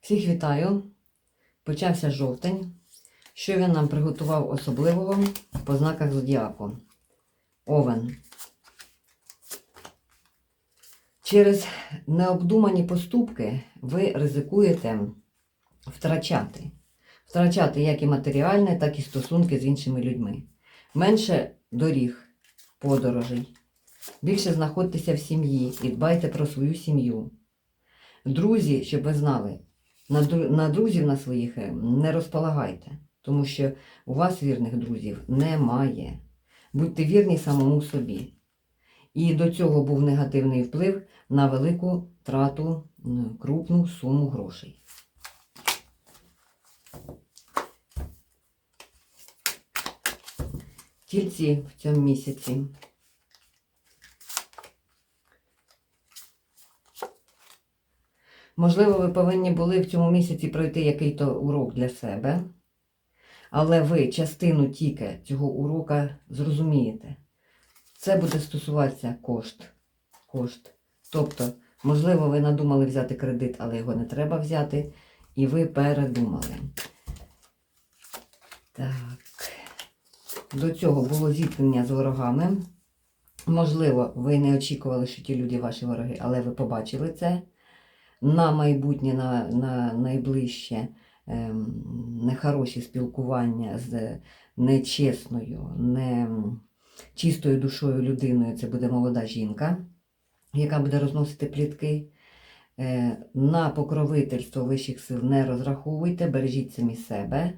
Всіх вітаю. Почався жовтень. Що він нам приготував особливого по знаках зодіаку? Овен. Через необдумані поступки ви ризикуєте втрачати. Втрачати як і матеріальне, так і стосунки з іншими людьми. Менше доріг, подорожей. Більше знаходьтеся в сім'ї і дбайте про свою сім'ю. Друзі, щоб ви знали, на, дру- на друзів на своїх е, не розполагайте, тому що у вас вірних друзів немає. Будьте вірні самому собі. І до цього був негативний вплив на велику трату, крупну суму грошей. Тільці в цьому місяці. Можливо, ви повинні були в цьому місяці пройти який-то урок для себе, але ви частину тільки цього урока зрозумієте. Це буде стосуватися кошт. кошт. Тобто, можливо, ви надумали взяти кредит, але його не треба взяти, і ви передумали. Так. До цього було зіткнення з ворогами. Можливо, ви не очікували, що ті люди ваші вороги, але ви побачили це на майбутнє, на, на найближче ем, нехороші спілкування з нечесною, не чистою душою людиною. Це буде молода жінка, яка буде розносити плітки. Е, на покровительство вищих сил не розраховуйте, бережіть самі себе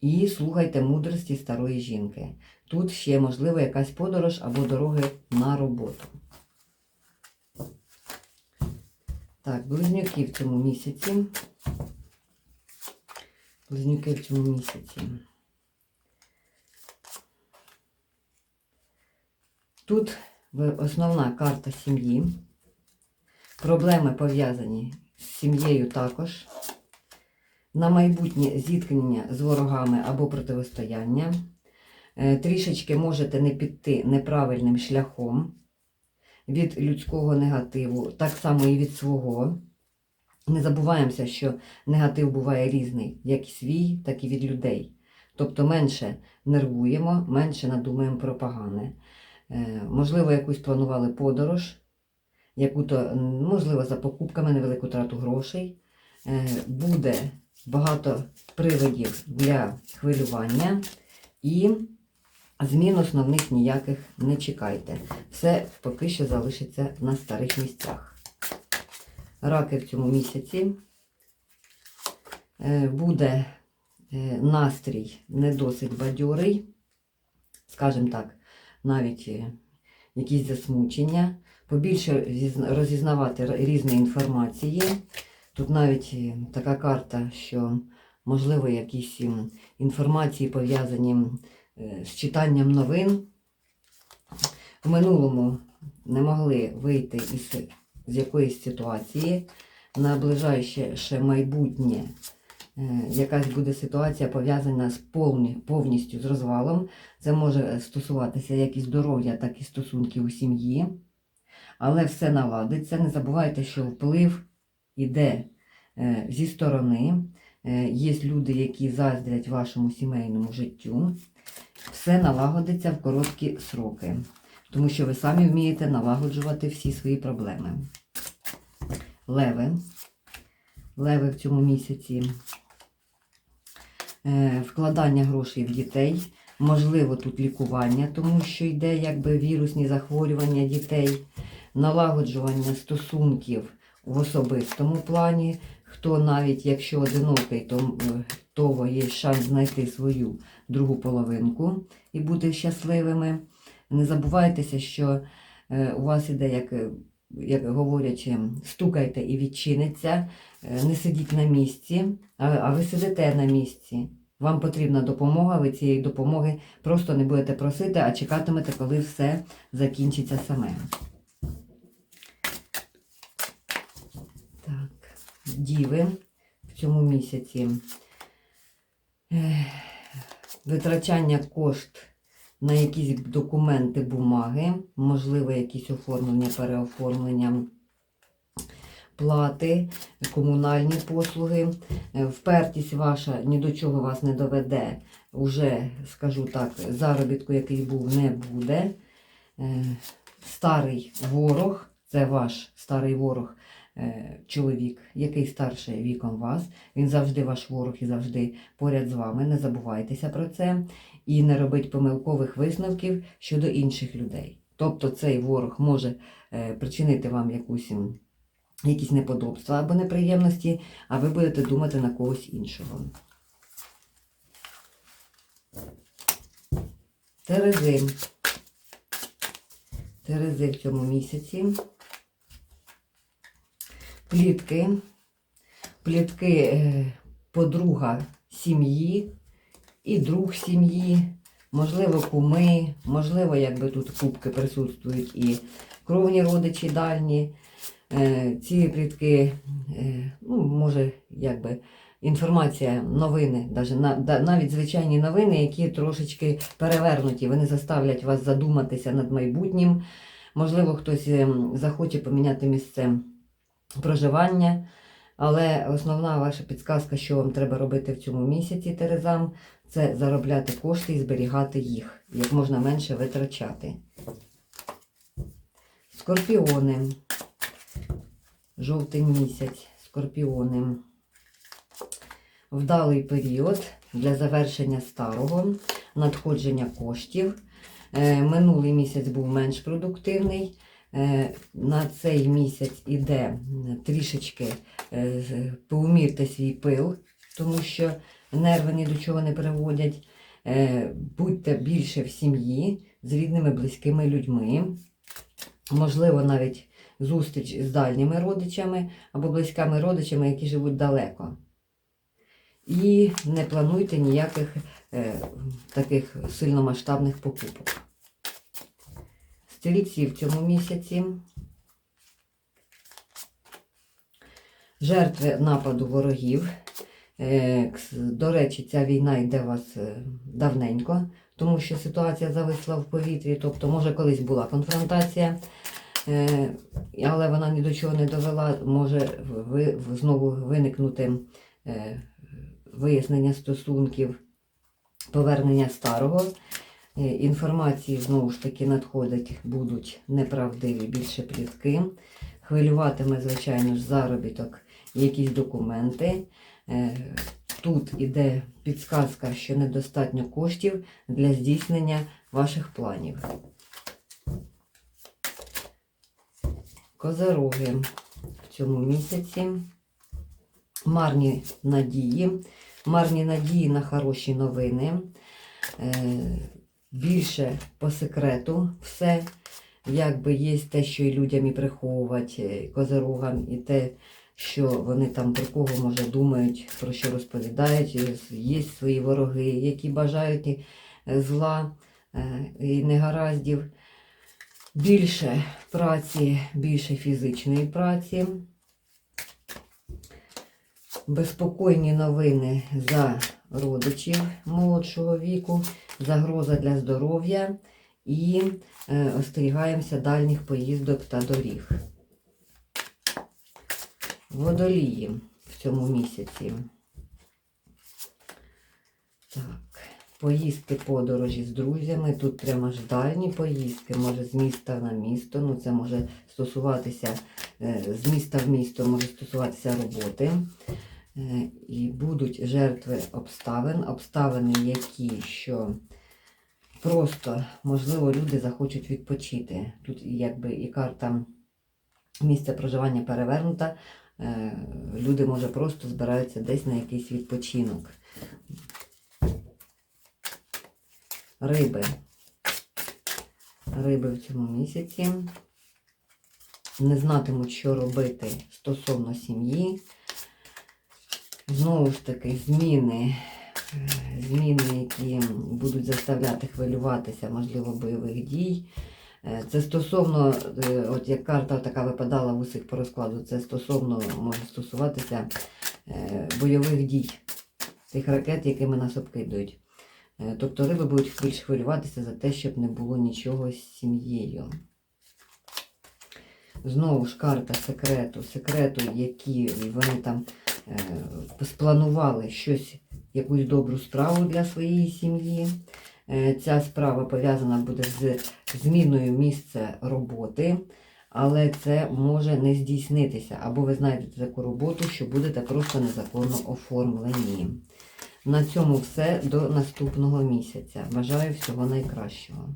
і слухайте мудрості старої жінки. Тут ще можливо якась подорож або дороги на роботу. Так, близнюки в цьому місяці. Близнюки в цьому місяці. Тут основна карта сім'ї. Проблеми пов'язані з сім'єю також. На майбутнє зіткнення з ворогами або протистояння. Е, Трішечки можете не піти неправильним шляхом від людського негативу, так само і від свого. Не забуваємося, що негатив буває різний, як свій, так і від людей. Тобто менше нервуємо, менше надумаємо про погане. Е, Можливо, якусь планували подорож, яку-то, можливо, за покупками невелику трату грошей. Е, Буде багато приводів для хвилювання і змін основних ніяких не чекайте. Все поки що залишиться на старих місцях. Раки в цьому місяці е, буде е, настрій не досить бадьорий, скажімо так, навіть е, якісь засмучення, побільше зізна- розізнавати р- різної інформації. Тут навіть така карта, що можливо якісь інформації пов'язані е, з читанням новин. В минулому не могли вийти із з якоїсь ситуації. Наближаюче ще майбутнє е, якась буде ситуація пов'язана з повні, повністю з розвалом. Це може стосуватися як і здоров'я, так і стосунків у сім'ї. Але все наладиться. Не забувайте, що вплив іде е, зі сторони. Е, Є люди, які заздрять вашому сімейному життю. Все налагодиться в короткі сроки, тому що ви самі вмієте налагоджувати всі свої проблеми. Леви. Леви в цьому місяці. Е, Вкладання грошей в дітей. Можливо, тут лікування, тому що йде якби вірусні захворювання дітей, налагоджування стосунків в особистому плані. Хто навіть якщо одинокий, то того є шанс знайти свою другу половинку і бути щасливими. Не забувайтеся, що е, у вас іде, як, е, як говорять, стукайте і відчиниться, Е, не сидіть на місці, а ви сидите на місці. Вам потрібна допомога, ви цієї допомоги просто не будете просити, а чекатимете, коли все закінчиться саме. Так, діви в цьому місяці. Витрачання кошт на якісь документи, бумаги, можливо, якісь оформлення, переоформлення. плати, комунальні послуги. Е, Впертість ваша ні до чого вас не доведе. Уже, скажу так, заробітку, який був, не буде. Е, Старий ворог, це ваш старий ворог, чоловік, який старше віком вас. Він завжди ваш ворог і завжди поряд з вами. Не забувайтеся про це і не робіть помилкових висновків щодо інших людей. Тобто цей ворог може е, причинити вам якусь, якісь неподобства або неприємності, а ви будете думати на когось іншого. Терези. Терези в цьому місяці. Плітки. Плітки е, подруга сім'ї і друг сім'ї, можливо, куми, можливо, якби тут кубки присутствують і кровні родичі дальні. Е, Ці плітки, е, ну, може, якби інформація, новини, навіть звичайні новини, які трошечки перевернуті, вони заставлять вас задуматися над майбутнім. Можливо, хтось ем, захоче поміняти місце проживання. Але основна ваша підказка, що вам треба робити в цьому місяці Терезам, це заробляти кошти і зберігати їх, як можна менше витрачати. Скорпіони. Жовтий місяць. Скорпіони. Вдалий період для завершення старого, надходження коштів. Е, Минулий місяць був менш продуктивний. Е, На цей місяць іде трішечки е, поумірте свій пил, тому що нерви ні до чого не приводять. Е, Будьте більше в сім'ї з рідними, близькими людьми. Можливо, навіть зустріч з дальніми родичами або близькими родичами, які живуть далеко. І не плануйте ніяких е, таких сильномасштабних покупок. Стрільці в цьому місяці. Жертви нападу ворогів. Е, До речі, ця війна йде вас е, давненько, тому що ситуація зависла в повітрі, тобто, може, колись була конфронтація, е, але вона ні до чого не довела, може знову виникнути вияснення стосунків, повернення старого. Е, Інформації знову ж таки надходять, будуть неправдиві, більше плітки. Хвилюватиме, звичайно ж, заробіток, якісь документи. Е, Тут іде підсказка, що недостатньо коштів для здійснення ваших планів. Козороги в цьому місяці. Марні надії. Марні надії на хороші новини. Е, Більше по секрету все. Якби є те, що і людям і приховувати е, козорогам, і те, що вони там про кого може думають, про що розповідають. Є- Є свої вороги, які бажають е, зла е, і негараздів. Більше праці, більше фізичної праці. Безпокійні новини за родичів молодшого віку, загроза для здоров'я і е, остерігаємося дальніх поїздок та доріг. Водолії в цьому місяці. Так, поїздки, подорожі з друзями. Тут прямо ж дальні поїздки, може з міста на місто. Ну, це може стосуватися е, з міста в місто, може стосуватися роботи. Е, І будуть жертви обставин, обставини, які що просто, можливо, люди захочуть відпочити. Тут якби і карта місця проживання перевернута. Е, Люди, може, просто збираються десь на якийсь відпочинок. Риби. Риби в цьому місяці. Не знатимуть, що робити стосовно сім'ї. Знову ж таки, зміни, е, зміни, які будуть заставляти хвилюватися, можливо, бойових дій. Е, Це стосовно, е, от як карта така випадала в усіх по розкладу, це стосовно може стосуватися бойових дій, тих ракет, якими нас обкидують. Тобто риби будуть більш хвилюватися за те, щоб не було нічого з сім'єю. Знову ж карта секрету, секрету, які вони там спланували щось, якусь добру справу для своєї сім'ї. Е, Ця справа пов'язана буде з зміною місця роботи, але це може не здійснитися. Або ви знайдете таку роботу, що будете просто незаконно оформлені. На цьому все до наступного місяця. Бажаю всього найкращого.